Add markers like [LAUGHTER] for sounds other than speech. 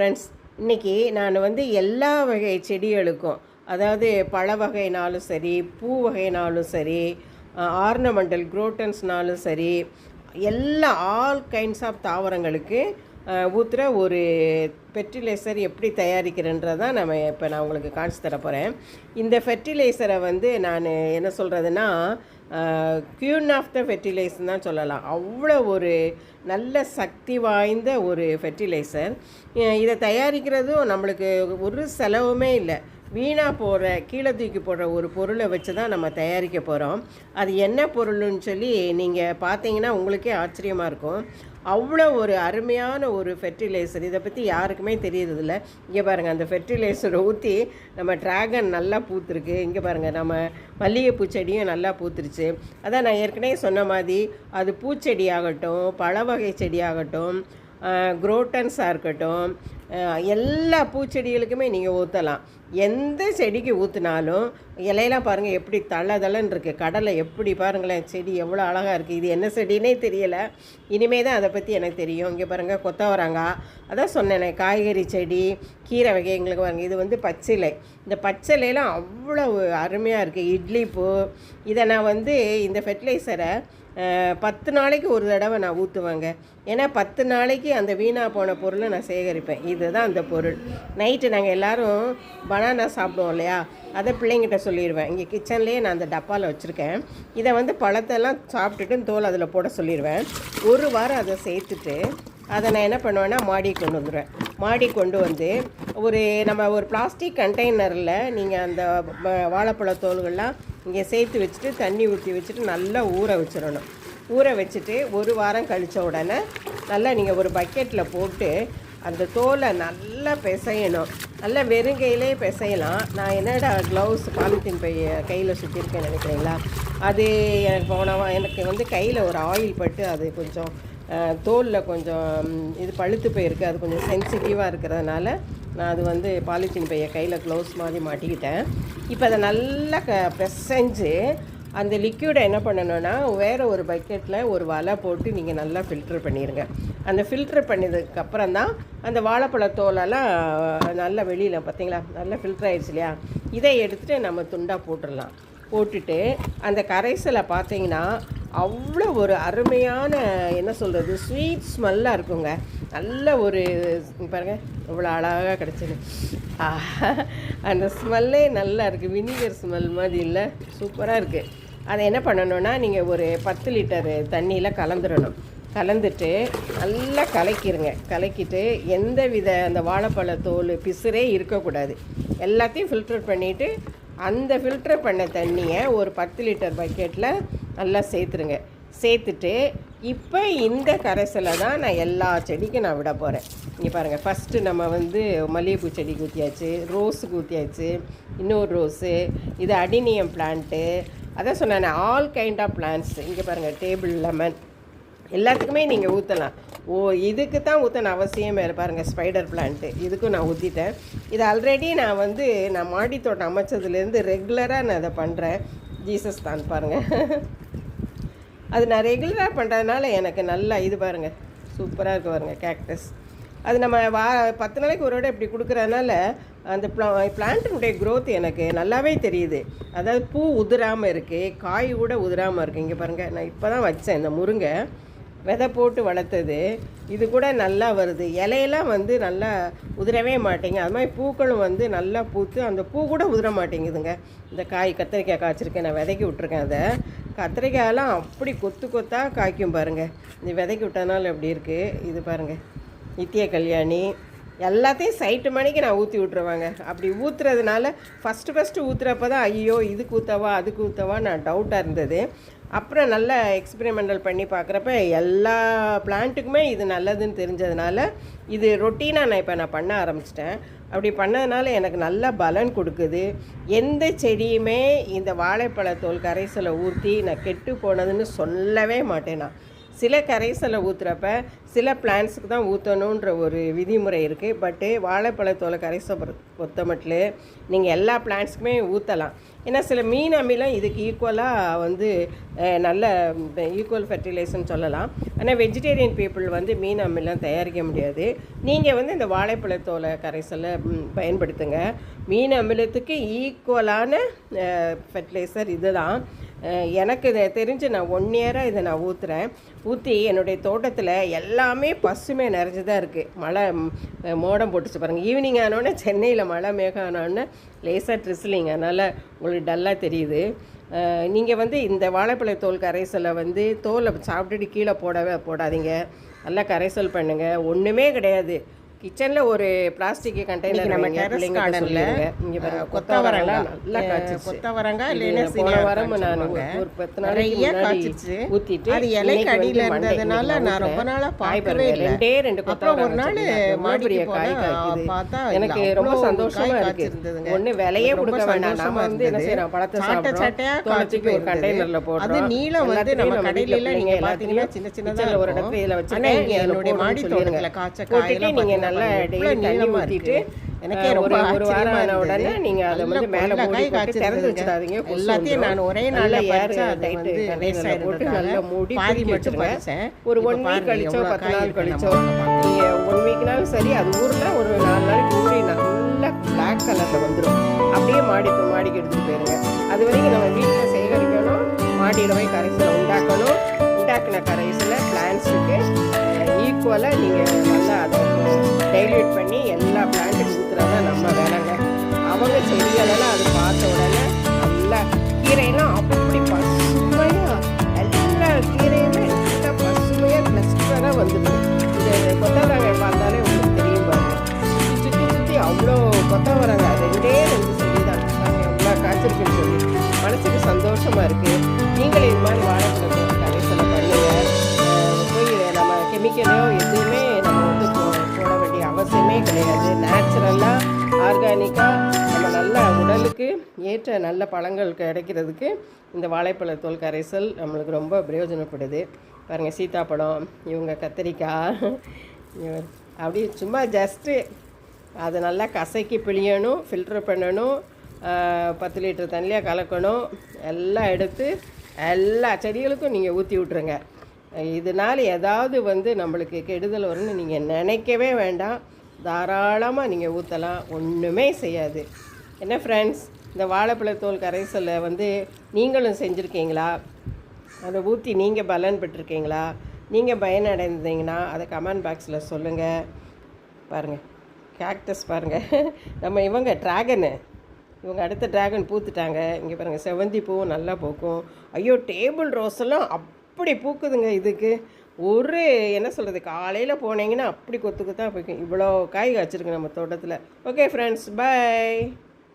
Friends இன்றைக்கி நான் வந்து எல்லா வகை செடிகளுக்கும் அதாவது பழ வகைனாலும் சரி பூ வகைனாலும் சரி ஆர்னமெண்டல் குரோட்டன்ஸ்னாலும் சரி எல்லா ஆல் கைண்ட்ஸ் ஆஃப் தாவரங்களுக்கு ஊற்றுற ஒரு ஃபெர்டிலைசர் எப்படி தயாரிக்கிறன்றதான் நம்ம இப்போ நான் உங்களுக்கு காமிச்சு தர போகிறேன் இந்த ஃபெர்டிலைசரை வந்து நான் என்ன சொல்கிறதுனா க்யூன் ஆஃப் த ஃபெர்டிலைசர் தான் சொல்லலாம். அவ்வளோ ஒரு நல்ல சக்தி வாய்ந்த ஒரு ஃபெர்டிலைசர் இதை தயாரிக்கிறதும் நம்மளுக்கு ஒரு செலவுமே இல்லை. வீணாக போகிற கீழே தூக்கி போடுற ஒரு பொருளை வச்சு தான் நம்ம தயாரிக்க போகிறோம் அது என்ன பொருள்னு சொல்லி நீங்கள் பார்த்தீங்கன்னா உங்களுக்கே ஆச்சரியமாக இருக்கும். அவ்வளோ ஒரு அருமையான ஒரு ஃபெர்டிலைசர் இதை பற்றி யாருக்குமே தெரியறதில்ல. இங்கே பாருங்கள் அந்த ஃபெர்டிலைசரை ஊற்றி நம்ம ட்ராகன் நல்லா பூத்துருக்கு. இங்கே பாருங்கள் நம்ம மல்லிகைப்பூ செடியும் நல்லா பூத்துருச்சு. அதான் நான் ஏற்கனவே சொன்ன மாதிரி அது பூச்செடி ஆகட்டும் பழ வகை செடி ஆகட்டும் குரோட்டன்ஸாக இருக்கட்டும் எல்லா பூச்செடிகளுக்குமே நீங்கள் ஊற்றலாம் எந்த செடிக்கு ஊற்றினாலும் இலையெல்லாம் பாருங்கள் எப்படி தள்ள இருக்குது கடலை எப்படி பாருங்களேன் செடி எவ்வளோ அழகாக இருக்குது இது என்ன செடினே தெரியலை. இனிமே தான் அதை பற்றி எனக்கு தெரியும். இங்கே பாருங்கள் கொத்தவரங்காய். அதான் சொன்னேனே காய்கறி செடி கீரை வகை எங்களுக்கு பாருங்கள் இது வந்து பச்சிலை. இந்த பச்சிலையெல்லாம் அவ்வளோ அருமையாக இருக்குது இட்லி பூ இதை நான் வந்து இந்த ஃபெர்டிலைசரை பத்து நாளைக்கு ஒரு தடவை நான் ஊற்றுவேங்க ஏன்னா பத்து நாளைக்கு அந்த வீணாக போன பொருளை நான் சேகரிப்பேன். இதுதான் அந்த பொருள். நைட்டு நாங்கள் எல்லோரும் பனானா சாப்பிடுவோம் இல்லையா? அதை பிள்ளைங்கிட்ட சொல்லிடுவேன். இங்கே கிச்சன்லேயே நான் அந்த டப்பாவில் வச்சுருக்கேன். இதை வந்து பழத்தெல்லாம் சாப்பிட்டுட்டு தோல் அதில் போட சொல்லிடுவேன். ஒரு வாரம் அதை சேர்த்துட்டு அதை நான் என்ன பண்ணுவேன்னா மாடி கொண்டு வந்துடுவேன். மாடி கொண்டு வந்து ஒரு நம்ம ஒரு பிளாஸ்டிக் கண்டெய்னரில் நீங்கள் அந்த வாழைப்பழ தோல்கள்லாம் இங்கே சேர்த்து வச்சுட்டு தண்ணி ஊற்றி வச்சுட்டு நல்லா ஊற வச்சிடணும். ஊற வச்சுட்டு ஒரு வாரம் கழித்த உடனே நல்லா நீங்கள் ஒரு பக்கெட்டில் போட்டு அந்த தோலை நல்லா பிசையணும். நல்லா வெறுங்கையிலே பிசையலாம். நான் என்னடா க்ளவுஸ் பாலித்தீன் பை கையில் சுற்றிருக்கேன் நினைக்கிறீங்களா? அது எனக்கு போன எனக்கு வந்து கையில் ஒரு ஆயில் பட்டு அது கொஞ்சம் தோலில் கொஞ்சம் இது பழுத்து போயிருக்கு. அது கொஞ்சம் சென்சிட்டிவாக இருக்கிறதுனால நான் அது வந்து பாலித்தீன் பையை கையில் க்ளவுஸ் மாதிரி மாட்டிக்கிட்டேன். இப்போ அதை நல்லா க பிசைஞ்சு அந்த லிக்யூடை என்ன பண்ணணுன்னா வேறு ஒரு பக்கெட்டில் ஒரு வலை போட்டு நீங்கள் நல்லா ஃபில்ட்ரு பண்ணிடுங்க அந்த ஃபில்ட்ரு பண்ணதுக்கப்புறம் தான் அந்த வாழைப்பழ தோலெல்லாம் நல்லா வெளியில் பார்த்தீங்களா? நல்லா ஃபில்ட்ரு ஆயிடுச்சு இல்லையா? இதை எடுத்துகிட்டு நம்ம துண்டாக போட்டுடலாம். போட்டுட்டு அந்த கரைசலை பார்த்தீங்கன்னா அவ்வளோ ஒரு அருமையான என்ன சொல்கிறது ஸ்வீட் ஸ்மெல்லாக இருக்குங்க. நல்ல ஒரு பாருங்கள் இவ்வளோ அழகாக கிடச்சிது. அந்த ஸ்மெல்லே நல்லா இருக்குது வினிகர் ஸ்மெல் மாதிரி இல்லை. சூப்பராக இருக்குது அதை என்ன பண்ணணும்னா நீங்கள் ஒரு பத்து லிட்டர் தண்ணியில் கலந்துடணும். கலந்துட்டு நல்லா கலக்கிடுங்க கலக்கிட்டு எந்த வித அந்த வாழைப்பழ தோல் பிசுரே இருக்கக்கூடாது. எல்லாத்தையும் ஃபில்டர் பண்ணிவிட்டு அந்த ஃபில்டர் பண்ண தண்ணியை ஒரு பத்து லிட்டர் பக்கெட்டில் நல்லா சேர்த்துருங்க. சேர்த்துட்டு இப்போ இந்த கரைசலை தான் நான் எல்லா செடிக்கும் நான் விட போகிறேன் இங்கே பாருங்கள் ஃபஸ்ட்டு நம்ம வந்து மல்லிகைப்பூ செடி ஊற்றியாச்சு ரோஸுக்கு ஊற்றியாச்சு இன்னொரு ரோஸு இது அடினியம் பிளான்ட்டு அதான் சொன்னேன் ஆல் கைண்ட் ஆஃப் பிளான்ட்ஸ் இங்கே பாருங்கள் டேபிள் லெமன் எல்லாத்துக்குமே நீங்கள் ஊற்றலாம் ஓ இதுக்கு தான் ஊற்றணும் அவசியமே பாருங்கள் ஸ்பைடர் பிளான்ட்டு இதுக்கும் நான் ஊற்றிட்டேன் இது ஆல்ரெடி நான் வந்து நான் மாடி தோட்டம் அமைச்சதுலேருந்து ரெகுலராக நான் அதை பண்ணுறேன் ஜீசஸ் தான் பாருங்கள் அது நான் ரெகுலராக பண்ணுறதுனால எனக்கு நல்லா இது பாருங்கள் சூப்பராக இருக்குது பாருங்கள் கேக்டஸ் அது நம்ம வா பத்து நாளைக்கு ஒரு விட இப்படி கொடுக்குறதுனால அந்த ப்ளா பிளான்ட்டினுடைய க்ரோத் எனக்கு நல்லாவே தெரியுது. அதாவது பூ உதிராமல் இருக்குது காய் கூட உதிராமல் இருக்குது இங்கே பாருங்கள் நான் இப்போ தான் வச்சேன் இந்த முருங்கை. விதை போட்டு வளர்த்தது இது கூட நல்லா வருது. இலையெல்லாம் வந்து நல்லா உதிரவே மாட்டேங்குது அது மாதிரி பூக்களும் வந்து நல்லா பூத்து அந்த பூ கூட உதிர மாட்டேங்குதுங்க. இந்த காய் கத்திரிக்காய் காய்ச்சிருக்கேன் நான் விதைக்கி விட்ருக்கேன் அதை. கத்திரிக்காயெல்லாம் அப்படி கொத்து கொத்தாக காய்க்கும் பாருங்கள் இந்த விதைக்கி விட்டதுனால எப்படி இருக்குது இது பாருங்கள் நித்திய கல்யாணி. எல்லாத்தையும் சைட்டு மணிக்கு நான் ஊற்றி விட்ருவாங்க அப்படி ஊற்றுறதுனால ஃபஸ்ட்டு ஃபஸ்ட்டு ஊற்றுறப்ப தான் ஐயோ இதுக்கு ஊற்றவா அதுக்கு ஊற்றவா நான் டவுட்டாக இருந்தது. அப்புறம் நல்லா எக்ஸ்பெரிமெண்டல் பண்ணி பார்க்குறப்ப எல்லா பிளான்ட்டுக்குமே இது நல்லதுன்னு தெரிஞ்சதுனால இது ரொட்டீனாக நான் இப்போ நான் பண்ண ஆரம்பிச்சிட்டேன். அப்படி பண்ணதுனால எனக்கு நல்ல பலன் கொடுக்குது. எந்த செடியுமே இந்த வாழைப்பழத்தோல் கரைசலை ஊற்றி நான் கெட்டு போனதுன்னு சொல்லவே மாட்டேன் நான். சில கரைசலை ஊற்றுறப்ப சில பிளான்ஸுக்கு தான் ஊற்றணுன்ற ஒரு விதிமுறை இருக்குது பட்டு வாழைப்பழத்தோலை கரைசல் பொறுத்த- பொறுத்த மட்டும் நீங்கள் எல்லா பிளான்ஸுக்குமே ஊற்றலாம் ஏன்னா சில மீன் அமிலம் இதுக்கு ஈக்குவலாக வந்து நல்ல ஈக்குவல் ஃபெர்டிலைசர்னு சொல்லலாம். ஆனால் வெஜிடேரியன் பீப்புள் வந்து மீன் அமிலம் தயாரிக்க முடியாது. நீங்கள் வந்து இந்த வாழைப்பழத்தோலை கரைசலை பயன்படுத்துங்க. மீன் அமிலத்துக்கு ஈக்குவலான ஃபெர்டிலைசர் இதுதான். எனக்கு இதை தெரிஞ்சு நான் ஒன் இயராக இதை நான் ஊற்றுறேன் ஊற்றி என்னுடைய தோட்டத்தில் எல்லாமே பசுமை நிறைஞ்சதாக இருக்குது மழை மோடம் போட்டுச்சு பாருங்கள் ஈவினிங் ஆனோடனே சென்னையில் மழை மேகம் ஆனோடனே லேசாக ட்ரிஸ்லிங் அதனால் உங்களுக்கு டல்லாக தெரியுது. நீங்கள் வந்து இந்த வாழைப்பழ தோல் கரைசலை வந்து தோலை சாப்பிட்டுட்டு கீழே போடவே போடாதீங்க. நல்லா கரைசல் பண்ணுங்கள் ஒன்றுமே கிடையாது. கிச்சனில் ஒரு பிளாஸ்டிக் கண்டெய்னர் நம்ம நம்ம ல, கார்டனில் இங்கே கொத்தவரங்காய் நல்லா காய்ச்சிச்சு கொத்தவரங்காய் இல்லைன்னா போன வாரம் நான். ஒரு பத்து நாளைக்கு நிறைய காய்ச்சிச்சு. ஊத்திட்டு அது இலை இன்னைக்கு வந்து கடியில மண்டே இருந்ததுனால நான் ரொம்ப. நாளா காய் பார்க்கவே இல்லை. ரெண்டே ரெண்டு அப்புறம் ஒரு நாள் போனா காய் காய்க்குது பார்த்தா எனக்கு ரொம்ப அவ்வளோ சந்தோஷமா காய் இருக்கு காய்ச்சிருந்ததுங்க. ஒண்ணு விலையே கொடுக்க வேண்டாம் நாம சந்தோஷமா வந்து என்ன. செய்யறோம் பழத்தை சாட்டை சாப்பிடுறோம் சாட்டையா தோலை காய்ச்சி தூக்கி ஒரு. கண்டெய்னர்ல போடுறோம் அது நீளம் வந்து நம்ம நம்ம கடையில வீட்டுல நீங்க பிள்ளைங்க பாத்தீங்கன்னா எல்லாத்தையும் சின்ன சின்னதா கிச்சன்ல ஒரு. இடத்துல இதுல நீங்க என்னுடைய மாடி தோட்டத்துல காய்ச்ச காயெல்லாம் நீங்க பாத்தீங்கன்னா நல்லா டெய்லி தண்ணி இருக்கு. எனக்கே ரொம்ப ஒரு வாரம் ஆன உடனே இருந்தது. நீங்க அதை வந்து மேல மூடி போட்டு திறந்து. வச்சிடாதீங்க எல்லாத்தையும். நான் ஒரே நாள்ல ஏர் போட்டு நல்லா மூடி பாதி மட்டும் பறிச்சேன். ஒரு ஒன் வீக் கழிச்சோ பத்து நாள் கழிச்சோ நம்ம நீங்க ஒன் வீக்னாலும் சரி அது ஊர்ல ஒரு நாலு நாளைக்கு ஊறி நல்லா பிளாக் கலர்ல வந்துடும் அப்படியே மாடி மாடிக்கு எடுத்துட்டு போயிருங்க அது வரைக்கும் நம்ம வீட்டில் சேகரிக்கணும் மாடியில் போய் கரைசலை உண்டாக்கணும் உண்டாக்கின கரைசலை பிளான்ஸுக்கு ஈக்குவலாக நீங்கள் நல்லா அதை டைல்யூட் பண்ணி எல்லா பிளான்ட்டுக்கும் ஊற்றுறதா நம்ம வேலைங்க. அவங்க செடிகளெல்லாம் அது பார்த்த உடனே நல்லா கீரையெல்லாம் அப்படி பசுமையாக எல்லா கீரையுமே நல்லா பசுமையாக கிளஸ்டராக வந்துடுது. இந்த கொத்தவரங்காய் பார்த்தாலே உங்களுக்கு தெரியும் பாருங்க. சுற்றி சுற்றி சுற்றி அவ்வளோ கொத்தவரங்காய் ரெண்டே உடலுக்கு ஏற்ற நல்ல பழங்கள் கிடைக்கிறதுக்கு இந்த வாழைப்பழத்தோல் கரைசல் நம்மளுக்கு ரொம்ப பிரயோஜனப்படுது. பாருங்கள் சீத்தாப்பழம் இவங்க கத்திரிக்காய் அப்படி அப்படியே சும்மா ஜஸ்ட்டு அதை நல்லா கசக்கி பிழியணும் ஃபில்டர் பண்ணணும் பத்து லிட்டர் தண்ணியாக கலக்கணும் எல்லாம் எடுத்து எல்லா செடிகளுக்கும் நீங்கள் ஊற்றி விட்ருங்க இதனால் ஏதாவது வந்து நம்மளுக்கு கெடுதல் வரும்னு நீங்கள் நினைக்கவே வேண்டாம். தாராளமாக நீங்கள் ஊற்றலாம் ஒன்றுமே செய்யாது. என்ன ஃப்ரெண்ட்ஸ் இந்த வாழைப்பழத்தோல் கரைசலை வந்து நீங்களும் செஞ்சுருக்கீங்களா? அதை ஊற்றி நீங்கள் பலன் பெற்றிருக்கீங்களா? நீங்கள் பயனடைந்தீங்கன்னா அதை கமெண்ட் பாக்ஸில் சொல்லுங்கள் பாருங்கள் கேக்டஸ் பாருங்கள் [LAUGHS] நம்ம இவங்க ட்ராகனு இவங்க அடுத்த டிராகன் பூத்துட்டாங்க. இங்கே பாருங்கள் செவந்தி பூவும் நல்லா பூக்கும். ஐயோ டேபிள் ரோஸ் எல்லாம் அப்படி பூக்குதுங்க இதுக்கு. ஒரு என்ன சொல்கிறது காலையில் போனீங்கன்னா அப்படி கொத்துக்கு தான் போய்க்கும் இவ்வளோ காய் காய்ச்சிருக்கு நம்ம தோட்டத்தில். Okay friends by